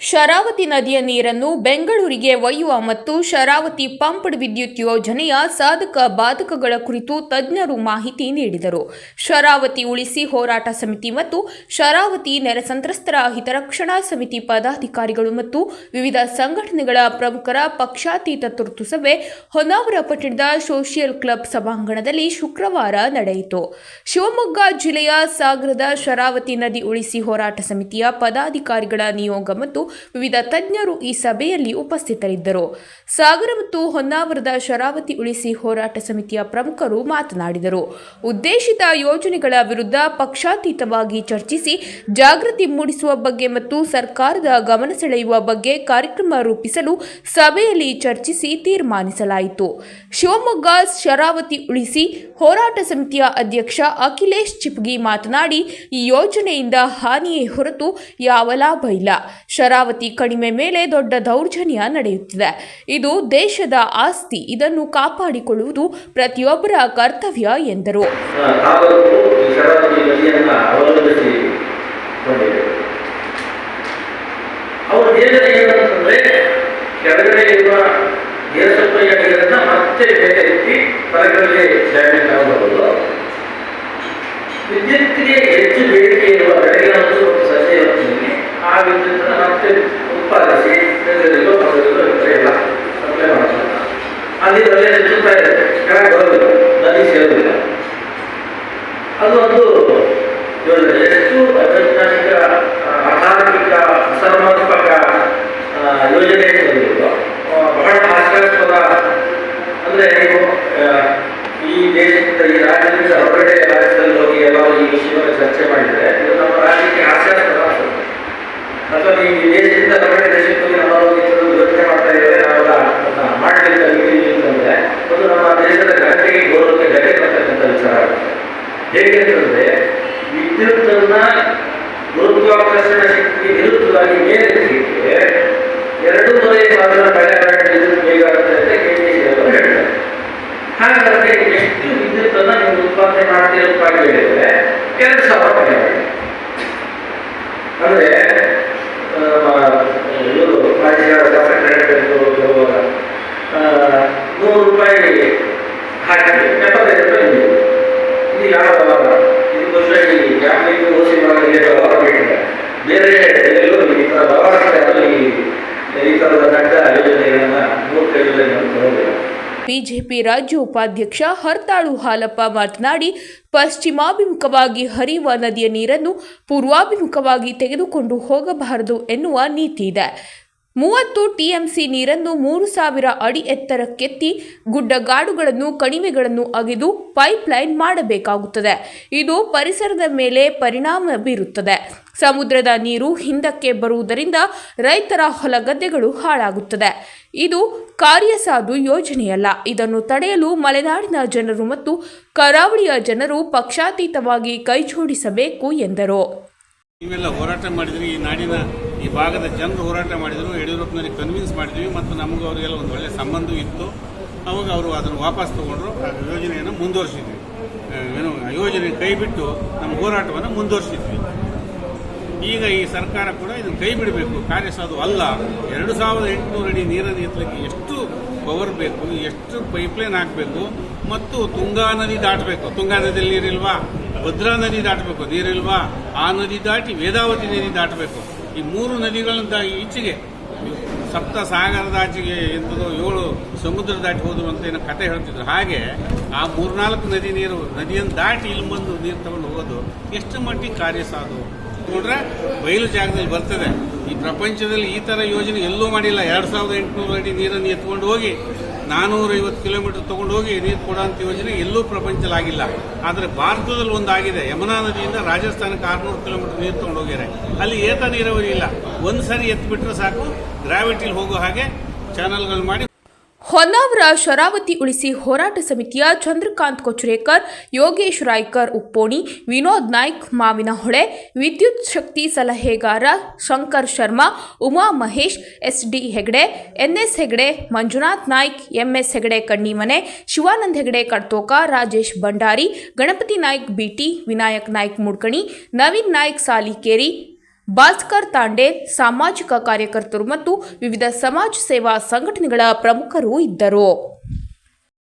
ಶರಾವತಿ ನದಿಯ ನೀರನ್ನು ಬೆಂಗಳೂರಿಗೆ ಒಯ್ಯುವ ಮತ್ತು ಶರಾವತಿ ಪಂಪ್ಡ್ ವಿದ್ಯುತ್ ಯೋಜನೆಯ ಸಾಧಕ ಬಾಧಕಗಳ ಕುರಿತು ತಜ್ಞರು ಮಾಹಿತಿ ನೀಡಿದರು. ಶರಾವತಿ ಉಳಿಸಿ ಹೋರಾಟ ಸಮಿತಿ ಮತ್ತು ಶರಾವತಿ ನೆರೆ ಸಂತ್ರಸ್ತರ ಹಿತರಕ್ಷಣಾ ಸಮಿತಿ ಪದಾಧಿಕಾರಿಗಳು ಮತ್ತು ವಿವಿಧ ಸಂಘಟನೆಗಳ ಪ್ರಮುಖರ ಪಕ್ಷಾತೀತ ತುರ್ತು ಸಭೆ ಹೊನ್ನಾವರ ಪಟ್ಟಣದ ಸೋಷಿಯಲ್ ಕ್ಲಬ್ ಸಭಾಂಗಣದಲ್ಲಿ ಶುಕ್ರವಾರ ನಡೆಯಿತು. ಶಿವಮೊಗ್ಗ ಜಿಲ್ಲೆಯ ಸಾಗರದ ಶರಾವತಿ ನದಿ ಉಳಿಸಿ ಹೋರಾಟ ಸಮಿತಿಯ ಪದಾಧಿಕಾರಿಗಳ ನಿಯೋಗ ಮತ್ತು ವಿವಿಧ ತಜ್ಞರು ಈ ಸಭೆಯಲ್ಲಿ ಉಪಸ್ಥಿತರಿದ್ದರು. ಸಾಗರ ಮತ್ತು ಹೊನ್ನಾವರದ ಶರಾವತಿ ಉಳಿಸಿ ಹೋರಾಟ ಸಮಿತಿಯ ಪ್ರಮುಖರು ಮಾತನಾಡಿದರು. ಉದ್ದೇಶಿತ ಯೋಜನೆಗಳ ವಿರುದ್ಧ ಪಕ್ಷಾತೀತವಾಗಿ ಚರ್ಚಿಸಿ ಜಾಗೃತಿ ಮೂಡಿಸುವ ಬಗ್ಗೆ ಮತ್ತು ಸರ್ಕಾರದ ಗಮನ ಸೆಳೆಯುವ ಬಗ್ಗೆ ಕಾರ್ಯಕ್ರಮ ರೂಪಿಸಲು ಸಭೆಯಲ್ಲಿ ಚರ್ಚಿಸಿ ತೀರ್ಮಾನಿಸಲಾಯಿತು. ಶಿವಮೊಗ್ಗ ಶರಾವತಿ ಉಳಿಸಿ ಹೋರಾಟ ಸಮಿತಿಯ ಅಧ್ಯಕ್ಷ ಅಖಿಲೇಶ್ ಚಿಪ್ಗಿ ಮಾತನಾಡಿ, ಈ ಯೋಜನೆಯಿಂದ ಹಾನಿಯೇ ಹೊರತು ಯಾವ ಲಾಭ ಇಲ್ಲ. ಶರಾವತಿ ಕಡಿಮೆ ಮೇಲೆ ದೊಡ್ಡ ದೌರ್ಜನ್ಯ ನಡೆಯುತ್ತಿದೆ. ಇದು ದೇಶದ ಆಸ್ತಿ. ಇದನ್ನು ಕಾಪಾಡಿಕೊಳ್ಳುವುದು ಪ್ರತಿಯೊಬ್ಬರ ಕರ್ತವ್ಯ ಎಂದರು. ಕೆಳಗಡೆ ವಿದ್ಯುತ್ಗೆ ಹೆಚ್ಚು ಬೇಡಿಕೆ ಇರುವ ಬೆಳೆಗಳನ್ನು ಸಸ್ಯ ಆ ವಿದ್ಯುತ್ತನ್ನು ಉತ್ಪಾದಿಸಿ ಈ ಕಡೆ ಎಲ್ಲ ಸಪ್ಲೈ ಮಾಡ್ತಾರೆ ಅಲ್ಲೇ ನಿಲ್ಲುತ್ತಾ ಇದೆ. ಬರೋದಿಲ್ಲ. ನದಿ ಸೇರೋದಿಲ್ಲ ಅದು ಒಂದು ಯೋಜನೆ ಎಷ್ಟು ವೈಜ್ಞಾನಿಕ ಆ, ಅತಾರ್ಕಿಕ ಅಸಮರ್ಪಕ ಆ, ಯೋಜನೆ ಬಂದಿತ್ತು ಬಹಳ ಹಾಸ್ಯಾಸ್ಪದ ಅಂದ್ರೆ ನೀವು ಆ, ಈ ದೇಶದಿಂದ ಈ ರಾಜ್ಯದಿಂದ ಹೊರಗಡೆ ರಾಜ್ಯದಲ್ಲಿ ಹೋಗಿ ಎಲ್ಲರೂ ಈ ವಿಷಯವನ್ನು ಚರ್ಚೆ ಮಾಡಿದ್ರೆ ಇದು ನಮ್ಮ ರಾಜ್ಯಕ್ಕೆ ಹಾಸ್ಯಾಸ್ಪದ ಅನ್ಸುತ್ತೆ ಅಥವಾ ನೀವು ಈ ದೇಶದಿಂದ ಹೊರಗಡೆ ದೇಶಕ್ಕೆ ಹೋಗಿ ನಮ್ಮ ಹೋಗಿ ಕೆಲವು ಯೋಚನೆ ಮಾಡ್ತಾ ಇದ್ದಾರೆ ನಾವೆಲ್ಲ ಒಂದು ನಮ್ಮ ದೇಶದ ಘನತೆಗೆ ಗೌರವಕ್ಕೆ ಗಟ್ಟಿ ಬರ್ತಕ್ಕಂಥ ವಿಚಾರ ಆಗುತ್ತೆ ಹೇಗೆ ಅಂತಂದ್ರೆ, ವಿದ್ಯುತ್ತನ್ನ ಗುರುತ್ವಾಕರ್ಷಣ ಶಕ್ತಿಗೆ ವಿರುದ್ಧವಾಗಿ ಮೇಲೆತ್ತಲಿಕ್ಕೆ ಎರಡೂವರೆ ಸಾವಿರ ಮೆಗಾವ್ಯಾಟ್ ವಿದ್ಯುತ್ ಬೇಕಾಗುತ್ತೆ ಅಂತ ಹೇಳ್ತಾರೆ. ಹಾಗಾದ್ರೆ ಎಷ್ಟು ಉತ್ಪಾದನೆ ಮಾಡ್ತೀರಪ್ಪ ಅಂತ ಹೇಳಿದ್ರೆ ಎರಡು ಬಿಜೆಪಿ ರಾಜ್ಯ ಉಪಾಧ್ಯಕ್ಷ ಹರ್ತಾಳು ಹಾಲಪ್ಪ ಮಾತನಾಡಿ, ಪಶ್ಚಿಮಾಭಿಮುಖವಾಗಿ ಹರಿಯುವ ನದಿಯ ನೀರನ್ನು ಪೂರ್ವಾಭಿಮುಖವಾಗಿ ತೆಗೆದುಕೊಂಡು ಹೋಗಬಾರದು ಎನ್ನುವ ನೀತಿ ಇದೆ. ಮೂವತ್ತು ಟಿಎಂಸಿ ನೀರನ್ನು ಮೂರು ಸಾವಿರ ಅಡಿ ಎತ್ತರಕ್ಕೆತ್ತಿ ಗುಡ್ಡಗಾಡುಗಳನ್ನು, ಕಣಿವೆಗಳನ್ನು ಅಗೆದು ಪೈಪ್ಲೈನ್ ಮಾಡಬೇಕಾಗುತ್ತದೆ. ಇದು ಪರಿಸರದ ಮೇಲೆ ಪರಿಣಾಮ ಬೀರುತ್ತದೆ. ಸಮುದ್ರದ ನೀರು ಹಿಂದಕ್ಕೆ ಬರುವುದರಿಂದ ರೈತರ ಹೊಲಗದ್ದೆಗಳು ಹಾಳಾಗುತ್ತದೆ. ಇದು ಕಾರ್ಯಸಾಧು ಯೋಜನೆಯಲ್ಲ. ಇದನ್ನು ತಡೆಯಲು ಮಲೆನಾಡಿನ ಜನರು ಮತ್ತು ಕರಾವಳಿಯ ಜನರು ಪಕ್ಷಾತೀತವಾಗಿ ಕೈಜೋಡಿಸಬೇಕು ಎಂದರು. ಹೋರಾಟ ಮಾಡಿದ್ರಿ ಈ ಭಾಗದ ಜನರು ಹೋರಾಟ ಮಾಡಿದರು, ಯಡಿಯೂರಪ್ಪನವರಿಗೆ ಕನ್ವಿನ್ಸ್ ಮಾಡಿದ್ವಿ ಮತ್ತು ನಮಗೂ ಅವರಿಗೆಲ್ಲ ಒಂದು ಒಳ್ಳೆಯ ಸಂಬಂಧ ಇತ್ತು. ಅವಾಗ ಅವರು ಅದನ್ನು ವಾಪಸ್ ತಗೊಂಡ್ರು. ಆ ಯೋಜನೆಯನ್ನು ಮುಂದುವರಿಸಿದ್ವಿ. ಏನು ಯೋಜನೆ ಕೈ ಬಿಟ್ಟು ನಮ್ಮ ಹೋರಾಟವನ್ನು ಮುಂದುವರಿಸಿದ್ವಿ. ಈಗ ಈ ಸರ್ಕಾರ ಕೂಡ ಇದನ್ನು ಕೈ ಬಿಡಬೇಕು. ಕಾರ್ಯಸಾಧು ಅಲ್ಲ. ಎರಡು ಸಾವಿರದ ಎಂಟುನೂರು ಅಡಿ ನೀರನ್ನು ಎತ್ತಲಿಕ್ಕೆ ಎಷ್ಟು ಪವರ್ ಬೇಕು, ಎಷ್ಟು ಪೈಪ್ಲೈನ್ ಹಾಕಬೇಕು ಮತ್ತು ತುಂಗಾ ನದಿ ದಾಟಬೇಕು. ತುಂಗಾ ನದಿಯಲ್ಲಿ ನೀರಿಲ್ವಾ? ಭದ್ರಾ ನದಿ ದಾಟಬೇಕು. ನೀರಿಲ್ವಾ? ಆ ನದಿ ದಾಟಿ ವೇದಾವತಿ ನದಿ ದಾಟಬೇಕು. ಈ ಮೂರು ನದಿಗಳಿಂದ ಈಚೆಗೆ ಸಪ್ತ ಸಾಗರದ ಆಚೆಗೆ ಎಂಥದೋ ಏಳು ಸಮುದ್ರ ದಾಟಿ ಹೋದ್ರು ಅಂತ ಏನೋ ಕತೆ ಹೇಳ್ತಿದ್ರು. ಹಾಗೆ ಆ ಮೂರ್ನಾಲ್ಕು ನದಿ ನೀರು, ನದಿಯನ್ನು ದಾಟಿ ಇಲ್ಲಿ ಬಂದು ನೀರು ತಗೊಂಡು ಹೋಗೋದು ಎಷ್ಟು ಮಟ್ಟಿಗೆ ಕಾರ್ಯ ಸಾಧು? ನೋಡ್ರೆ ಬಯಲು ಜಾಗದಲ್ಲಿ ಬರ್ತದೆ. ಈ ಪ್ರಪಂಚದಲ್ಲಿ ಈ ಥರ ಯೋಜನೆ ಎಲ್ಲೂ ಮಾಡಿಲ್ಲ. ಎರಡು ಸಾವಿರದ ಎಂಟುನೂರು ಅಡಿ ನೀರನ್ನು ಎತ್ಕೊಂಡು ಹೋಗಿ ನಾನೂರ ಐವತ್ತು ಕಿಲೋಮೀಟರ್ ತಗೊಂಡು ಹೋಗಿ ನೀರು ಕೊಡೋಂಥ ಯೋಜನೆ ಎಲ್ಲೂ ಪ್ರಪಂಚದಲ್ಲಿ ಆಗಿಲ್ಲ ಆದರೆ ಭಾರತದಲ್ಲಿ ಒಂದಾಗಿದೆ. ಯಮುನಾ ನದಿಯಿಂದ ರಾಜಸ್ಥಾನಕ್ಕೆ ಆರ್ನೂರು ಕಿಲೋಮೀಟರ್ ನೀರು ತಗೊಂಡು ಹೋಗ್ಯಾರೆ ಅಲ್ಲಿ ಏತ ನೀರಾವರಿ ಇಲ್ಲ. ಒಂದು ಸಾರಿ ಎತ್ತಿಬಿಟ್ರೆ ಸಾಕು ಗ್ರಾವಿಟಿಲಿ ಹೋಗೋ ಹಾಗೆ ಚಾನಲ್ಗಳು ಮಾಡಿ ಹೊನ್ನಾವರ ಶರಾವತಿ ಉಳಿಸಿ ಹೋರಾಟ ಸಮಿತಿಯ ಚಂದ್ರಕಾಂತ್ ಕೊಚ್ರೇಕರ್ ಯೋಗೇಶ್ ರಾಯ್ಕರ್ ಉಪ್ಪೋಣಿ, ವಿನೋದ್ ನಾಯ್ಕ್ ಮಾವಿನಹೊಳೆ, ವಿದ್ಯುತ್ ಶಕ್ತಿ ಸಲಹೆಗಾರ Shankar Sharma, Uma Mahesh S D Hegde, NS Hegde, Manjunath Naik, MS Hegde Kannimane, Shivanand Hegde Kadtoka, Rajesh Bhandari, Ganapati Naik BT, Vinayak Naik Mudkani, Naveen Naik Salikeri Bhaskar Tande ಸಾಮಾಜಿಕ ಕಾರ್ಯಕರ್ತರು ಮತ್ತು ವಿವಿಧ ಸಮಾಜ ಸೇವಾ ಸಂಘಟನೆಗಳ ಪ್ರಮುಖರು ಇದ್ದರು.